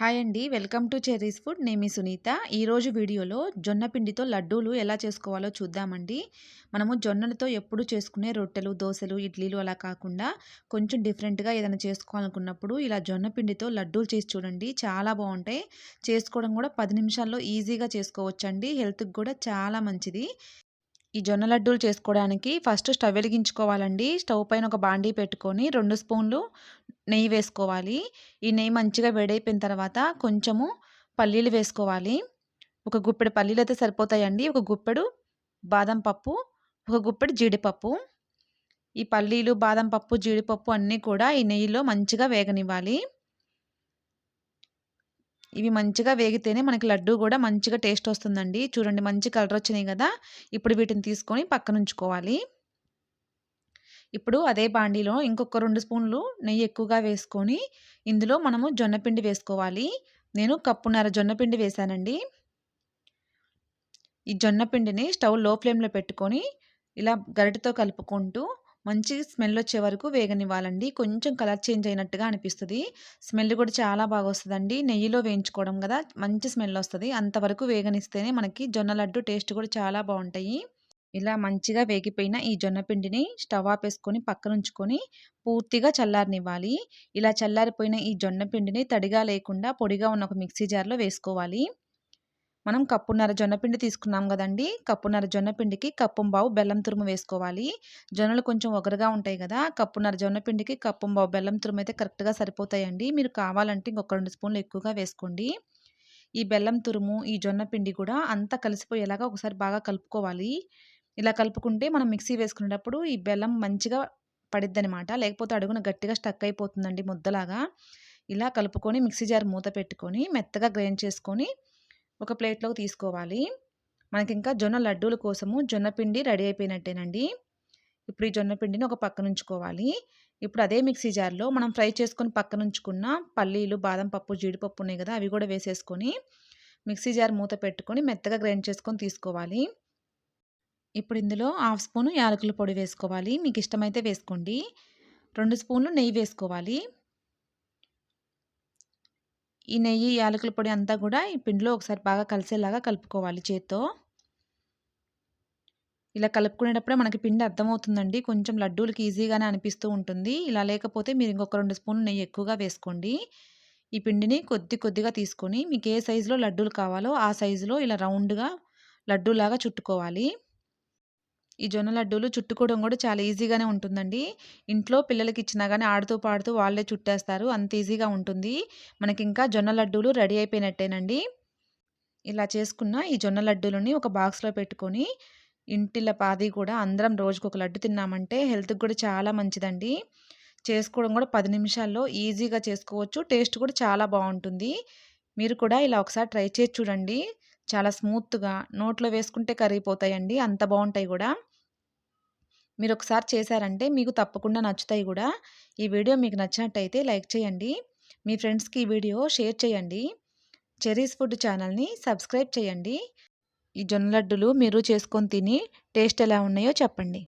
Hi అండి. Welcome to cherry's food. నేమి సునీత. ఈరోజు వీడియోలో జొన్న పిండితో లడ్డూలు ఎలా చేసుకోవాలో చూద్దామండి. మనము జొన్నలతో ఎప్పుడు చేసుకునే రొట్టెలు దోశలు ఇడ్లీలు అలా కాకుండా కొంచెం డిఫరెంట్గా ఏదైనా చేసుకోవాలనుకున్నప్పుడు ఇలా జొన్న పిండితో లడ్డూలు చేసి చూడండి. చాలా బాగుంటాయి. చేసుకోవడం కూడా పది నిమిషాల్లో ఈజీగా చేసుకోవచ్చండి. హెల్త్కి కూడా చాలా మంచిది. ఈ జొన్న లడ్డూలు చేసుకోవడానికి ఫస్ట్ స్టవ్ వెలిగించుకోవాలండి. స్టవ్ పైన ఒక బాండీ పెట్టుకొని రెండు స్పూన్లు నెయ్యి వేసుకోవాలి. ఈ నెయ్యి మంచిగా వేడైపోయిన తర్వాత కొంచెము పల్లీలు వేసుకోవాలి. ఒక గుప్పెడు పల్లీలు అయితే సరిపోతాయండి. ఒక గుప్పెడు బాదం పప్పు ఒక గుప్పెడు జీడిపప్పు. ఈ పల్లీలు బాదం పప్పు జీడిపప్పు అన్నీ కూడా ఈ నెయ్యిలో మంచిగా వేగనివ్వాలి. ఇవి మంచిగా వేగితేనే మనకి లడ్డు కూడా మంచిగా టేస్ట్ వస్తుందండి. చూడండి మంచి కలర్ వచ్చినాయి కదా. ఇప్పుడు వీటిని తీసుకొని పక్కన ఉంచుకోవాలి. ఇప్పుడు అదే బాండీలో ఇంకొక రెండు స్పూన్లు నెయ్యి ఎక్కువగా వేసుకొని ఇందులో మనము జొన్నపిండి వేసుకోవాలి. నేను కప్పున్నర జొన్నపిండి వేశానండి ఈ జొన్నపిండిని స్టవ్లో ఫ్లేమ్లో పెట్టుకొని ఇలా గరిటతో కలుపుకుంటూ మంచి స్మెల్ వచ్చే వరకు వేగనివ్వాలండి. కొంచెం కలర్ చేంజ్ అయినట్టుగా అనిపిస్తుంది. స్మెల్ కూడా చాలా బాగా వస్తుందండి. నెయ్యిలో వేయించుకోవడం కదా మంచి స్మెల్ వస్తుంది. అంతవరకు వేగనిస్తేనే మనకి జొన్న లడ్డు టేస్ట్ కూడా చాలా బాగుంటాయి. ఇలా మంచిగా వేగిపోయిన ఈ జొన్న పిండిని స్టవ్ ఆపేసుకొని పక్కన ఉంచుకొని పూర్తిగా చల్లారనివ్వాలి. ఇలా చల్లారిపోయిన ఈ జొన్న పిండిని తడిగా లేకుండా పొడిగా ఉన్న ఒక మిక్సీ జార్లో వేసుకోవాలి. మనం కప్పున్నర జొన్నపిండి తీసుకున్నాం కదండి. కప్పున్నర జొన్నపిండికి కప్పుంబావు బెల్లం తురుము వేసుకోవాలి. జొన్నలు కొంచెం ఒగరుగా ఉంటాయి కదా. కప్పున్నర జొన్నపిండికి కప్పు బావు బెల్లం తురుము అయితే కరెక్ట్గా సరిపోతాయండి. మీరు కావాలంటే ఇంకొక రెండు స్పూన్లు ఎక్కువగా వేసుకోండి. ఈ బెల్లం తురుము ఈ జొన్నపిండి కూడా అంతా కలిసిపోయేలాగా ఒకసారి బాగా కలుపుకోవాలి. ఇలా కలుపుకుంటే మనం మిక్సీ వేసుకునేటప్పుడు ఈ బెల్లం మంచిగా పడిద్దనమాట లేకపోతే అడుగున గట్టిగా స్టక్ అయిపోతుందండి ముద్దలాగా. ఇలా కలుపుకొని మిక్సీ జార్ మూత పెట్టుకొని మెత్తగా గ్రైండ్ చేసుకొని ఒక ప్లేట్లోకి తీసుకోవాలి. మనకి ఇంకా జొన్న లడ్డూల కోసము జొన్నపిండి రెడీ అయిపోయినట్టేనండి. ఇప్పుడు ఈ జొన్నపిండిని ఒక పక్కన ఉంచుకోవాలి. ఇప్పుడు అదే మిక్సీ జార్లో మనం ఫ్రై చేసుకొని పక్కన ఉంచుకున్న పల్లీలు బాదం పప్పు జీడిపప్పు ఉన్నాయి కదా అవి కూడా వేసేసుకొని మిక్సీ జార్ మూత పెట్టుకొని మెత్తగా గ్రైండ్ చేసుకొని తీసుకోవాలి. ఇప్పుడు ఇందులో హాఫ్ స్పూన్ యాలకుల పొడి వేసుకోవాలి. మీకు ఇష్టమైతే వేసుకోండి. రెండు స్పూన్లు నెయ్యి వేసుకోవాలి. ఈ నెయ్యి యాలకుల పొడి అంతా కూడా ఈ పిండిలో ఒకసారి బాగా కలిసేలాగా కలుపుకోవాలి చేత్తో. ఇలా కలుపుకునేటప్పుడే మనకి పిండి అర్థమవుతుందండి. కొంచెం లడ్డూలకి ఈజీగానే అనిపిస్తూ ఉంటుంది. ఇలా లేకపోతే మీరు ఇంకొక రెండు స్పూన్లు నెయ్యి ఎక్కువగా వేసుకోండి. ఈ పిండిని కొద్ది కొద్దిగా తీసుకొని మీకు ఏ సైజులో లడ్డూలు కావాలో ఆ సైజులో ఇలా రౌండ్గా లడ్డూలాగా చుట్టుకోవాలి. ఈ జొన్న లడ్డూలు చుట్టుకోవడం కూడా చాలా ఈజీగానే ఉంటుందండి. ఇంట్లో పిల్లలకి ఇచ్చినా కానీ ఆడుతూ పాడుతూ వాళ్ళే చుట్టేస్తారు. అంత ఈజీగా ఉంటుంది. మనకి ఇంకా జొన్న లడ్డూలు రెడీ అయిపోయినట్టేనండి. ఇలా చేసుకున్న ఈ జొన్న లడ్డూలని ఒక బాక్స్లో పెట్టుకొని ఇంటిల పాది కూడా అందరం రోజుకు ఒక లడ్డు తిన్నామంటే హెల్త్కి కూడా చాలా మంచిదండి. చేసుకోవడం కూడా పది నిమిషాల్లో ఈజీగా చేసుకోవచ్చు. టేస్ట్ కూడా చాలా బాగుంటుంది. మీరు కూడా ఇలా ఒకసారి ట్రై చేసి చూడండి. చాలా స్మూత్గా నోట్లో వేసుకుంటే కరిగిపోతాయండి. అంత బాగుంటాయి కూడా. మీరు ఒకసారి చేశారంటే మీకు తప్పకుండా నచ్చుతాయి కూడా. ఈ వీడియో మీకు నచ్చినట్టయితే లైక్ చేయండి. మీ ఫ్రెండ్స్కి ఈ వీడియో షేర్ చేయండి. చెరీస్ ఫుడ్ ఛానల్ని సబ్స్క్రైబ్ చేయండి. ఈ జొన్న లడ్డులు మీరు చేసుకొని తిని టేస్ట్ ఎలా ఉన్నాయో చెప్పండి.